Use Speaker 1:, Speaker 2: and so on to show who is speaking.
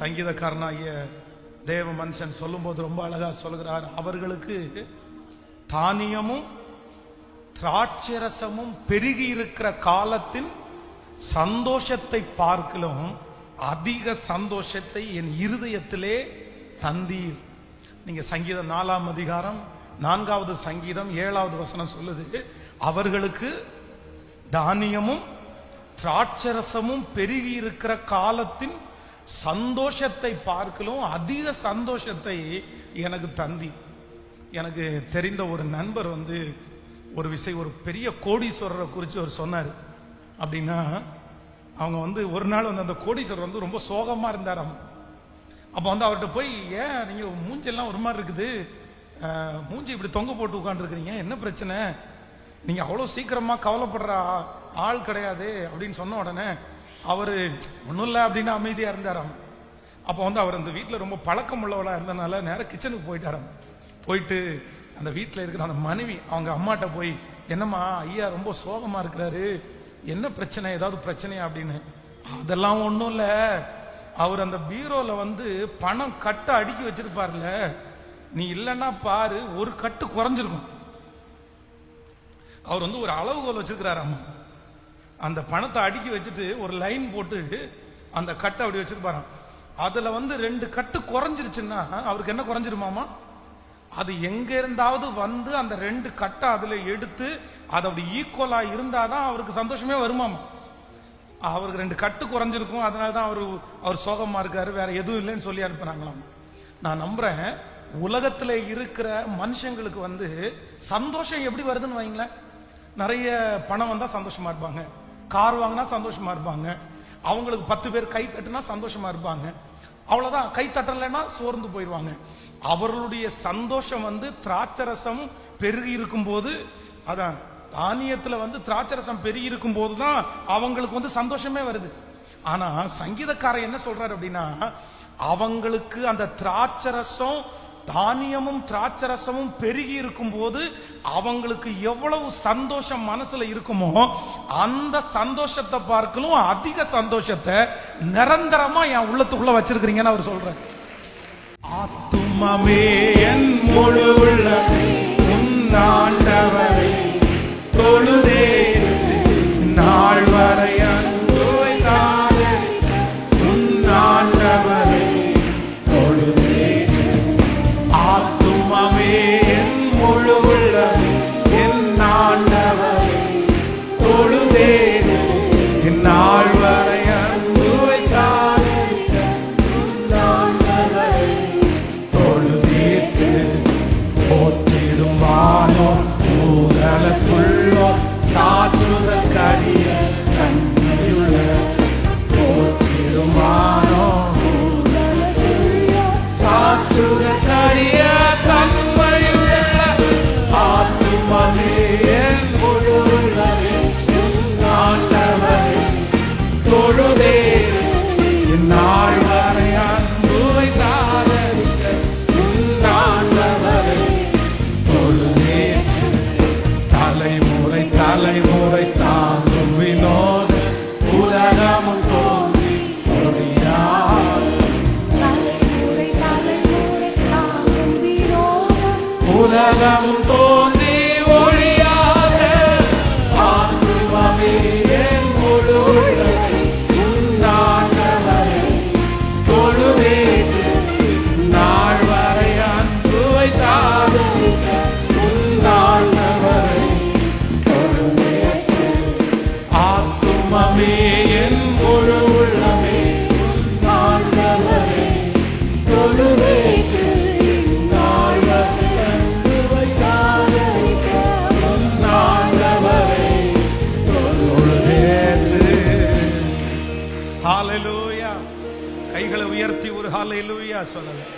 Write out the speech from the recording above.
Speaker 1: சங்கீதக்காரனாகிய தேவ மனுஷன் சொல்லும்போது ரொம்ப அழகா சொல்கிறார் அவர்களுக்கு தானியமும் திராட்சரசமும் பெருகி இருக்கிற காலத்தில் சந்தோஷத்தை பார்க்கலும் அதிக சந்தோஷத்தை என் இருதயத்திலே தந்தீர். நீங்க சங்கீதம் நாலாம் அதிகாரம் நான்காவது சங்கீதம் ஏழாவது வசனம் சொல்லுது. அவர்களுக்கு தானியமும் திராட்சரசமும் பெருகி இருக்கிற காலத்தின் சந்தோஷத்தை பார்க்கலும் அதிக சந்தோஷத்தை எனக்கு தந்தி. எனக்கு தெரிந்த ஒரு நண்பர் வந்து ஒரு விஷயம் ஒரு பெரிய கோடீஸ்வரரை குறித்து அவர் சொன்னார். அப்படின்னா அவங்க வந்து ஒரு நாள் வந்து அந்த கோடீஸ்வரர் வந்து ரொம்ப சோகமாக இருந்தார் அவங்க. அப்போ வந்து அவர்கிட்ட போய் ஏன் நீங்கள் மூஞ்செல்லாம் ஒரு மாதிரி இருக்குது? மூஞ்சி இப்படி தொங்க போட்டு உட்காந்துருக்குறீங்க என்ன பிரச்சனை? நீங்கள் அவ்வளோ சீக்கிரமாக கவலைப்படுற ஆள் கிடையாது. அப்படின்னு சொன்ன உடனே அவரு ஒண்ணும் இல்லை அப்படின்னு அமைதியா இருந்தாராம். அப்போ வந்து அவர் அந்த வீட்டில் ரொம்ப பழக்கம் உள்ளவளா இருந்தனால நேரம் கிச்சனுக்கு போயிட்டாராம். போயிட்டு அந்த வீட்டில் இருக்கிற அந்த மனைவி அவங்க அம்மாட்ட போய் என்னம்மா ஐயா ரொம்ப சோகமா இருக்கிறாரு. என்ன பிரச்சனை? ஏதாவது பிரச்சனையா? அப்படின்னு. அதெல்லாம் ஒண்ணும் இல்ல அவர் அந்த பீரோல வந்து பணம் கட்டு அடுக்கி வச்சிருப்பார்ல. நீ இல்லைன்னா பாரு ஒரு கட்டு குறைஞ்சிருக்கும். அவர் வந்து ஒரு அளவுகோல் வச்சிருக்கிறாராம். அந்த பணத்தை அடுக்கி வச்சுட்டு ஒரு லைன் போட்டு அந்த கட்டை அப்படி வச்சிருப்பாராம் அதுல வந்து ரெண்டு கட்டு குறைஞ்சிருச்சுன்னா அவருக்கு என்ன குறைஞ்சிருமாமா? அது எங்க இருந்தாவது வந்து அந்த ரெண்டு கட்டை அதுல எடுத்து அது அப்படி ஈக்குவலா இருந்தாதான் அவருக்கு சந்தோஷமே வருமாமா? அவருக்கு ரெண்டு கட்டு குறைஞ்சிருக்கும் அதனால தான் அவர் அவர் சோகமா இருக்காரு வேற எதுவும் இல்லைன்னு சொல்லி அனுப்புனாங்களாம். நான் நம்புறேன் உலகத்துல இருக்கிற மனுஷங்களுக்கு வந்து சந்தோஷம் எப்படி வருதுன்னு வைங்களேன். நிறைய பணம் வந்தா சந்தோஷமா இருப்பாங்க. கார் வாங்கினா சந்தோஷமா இருப்பாங்க. அவங்களுக்கு பத்து பேர் கை தட்டுனா சந்தோஷமா இருப்பாங்க. அவ்வளவுதான். கை தட்டலைன்னா சோர்ந்து போயிடுவாங்க. அவர்களுடைய சந்தோஷம் வந்து திராட்சரசம் பெருகி இருக்கும் போது அதான் தானியத்துல வந்து திராட்சரசம் பெருகி இருக்கும் போதுதான் அவங்களுக்கு வந்து சந்தோஷமே வருது. ஆனா சங்கீதக்காரர் என்ன சொல்றாரு அப்படின்னா அவங்களுக்கு அந்த திராட்சரசம் தானியமும் திராட்சரசமும் பெருகி இருக்கும் போது அவங்களுக்கு எவ்வளவு சந்தோஷம் மனசுல இருக்குமோ அந்த சந்தோஷத்தை பார்க்கலும் அதிக சந்தோஷத்தை நிரந்தரமா என் உள்ளத்துக்குள்ள வச்சிருக்கிறீங்கன்னு அவர் சொல்ற ஆத்துமமே என் முழு God உலகமும் தோன்றி ஒளியாக ஆத்துமமே என் முழு உள்ளமே உண்டாண்டவரை தொழுவேற்று நாள் வரை அன்புவை காதலிக்க உண்டாண்டவரை தொழுவேற்று ஆத்துமமே என் முழு உள்ளமே. உண்டாண்டவரை ஹalleluya கைகளை உயர்த்தி ஒரு ஹalleluya சொல்லலாம்